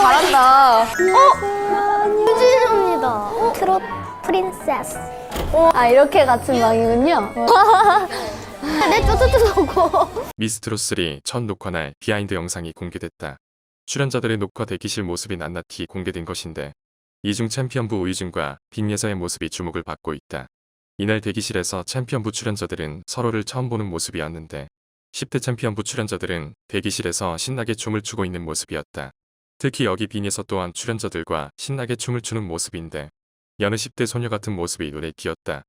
잘한다. 유진입니다. 트롯 프린세스. 아 이렇게 같은 방이군요. 내 쪼쪼쪼고. 미스트로3 첫 녹화날 비하인드 영상이 공개됐다. 출연자들의 녹화 대기실 모습이 낱낱이 공개된 것인데 이중 챔피언부 우이준과 빅예서의 모습이 주목을 받고 있다. 이날 대기실에서 챔피언부 출연자들은 서로를 처음 보는 모습이었는데 10대 챔피언부 출연자들은 대기실에서 신나게 춤을 추고 있는 모습이었다. 특히 여기 빈에서 또한 출연자들과 신나게 춤을 추는 모습인데 여느 10대 소녀 같은 모습이 눈에 띄었다.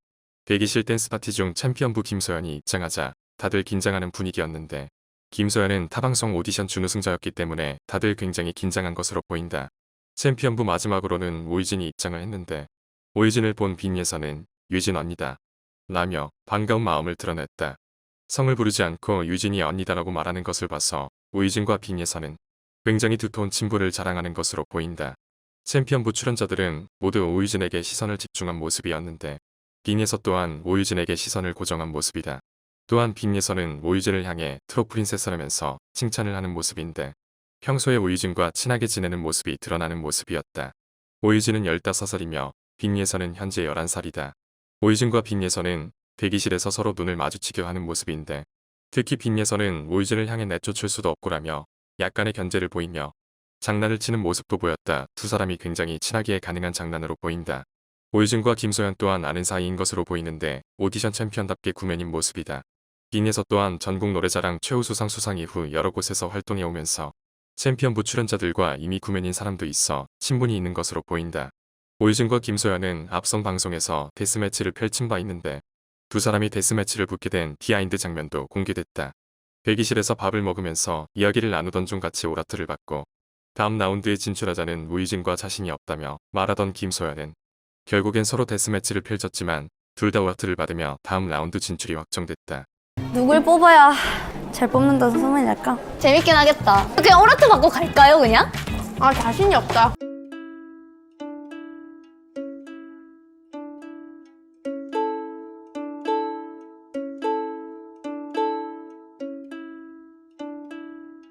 대기실 댄스 파티 중 챔피언부 김소연이 입장하자 다들 긴장하는 분위기였는데 김소연은 타방송 오디션 준우승자였기 때문에 다들 굉장히 긴장한 것으로 보인다. 챔피언부 마지막으로는 오이진이 입장을 했는데 오이진을 본 빈예서는 유진 언니다. 라며 반가운 마음을 드러냈다. 성을 부르지 않고 유진이 언니다라고 말하는 것을 봐서 오이진과 빈예서는 굉장히 두터운 친분을 자랑하는 것으로 보인다. 챔피언부 출연자들은 모두 오유진에게 시선을 집중한 모습이었는데 빈 예서 또한 오유진에게 시선을 고정한 모습이다. 또한 빈 예서는 오유진을 향해 트로 프린세스라면서 칭찬을 하는 모습인데 평소에 오유진과 친하게 지내는 모습이 드러나는 모습이었다. 오유진은 15살이며 빈 예서는 현재 11살이다. 오유진과 빈 예서는 대기실에서 서로 눈을 마주치려 하는 모습인데 특히 빈 예서는 오유진을 향해 내쫓을 수도 없고라며 약간의 견제를 보이며 장난을 치는 모습도 보였다. 두 사람이 굉장히 친하기에 가능한 장난으로 보인다. 오유진과 김소연 또한 아는 사이인 것으로 보이는데 오디션 챔피언답게 구면인 모습이다. 빈에서 또한 전국 노래자랑 최우수상 수상 이후 여러 곳에서 활동해 오면서 챔피언부 출연자들과 이미 구면인 사람도 있어 친분이 있는 것으로 보인다. 오유진과 김소연은 앞선 방송에서 데스매치를 펼친 바 있는데 두 사람이 데스매치를 붙게 된 비하인드 장면도 공개됐다. 대기실에서 밥을 먹으면서 이야기를 나누던 중 같이 오라트를 받고 다음 라운드에 진출하자는 우이진과 자신이 없다며 말하던 김소연은 결국엔 서로 데스매치를 펼쳤지만 둘 다 오라트를 받으며 다음 라운드 진출이 확정됐다. 누굴 뽑아야 잘 뽑는다는 소문이 날까? 재밌긴 하겠다. 그냥 오라트 받고 갈까요 그냥? 아 자신이 없다.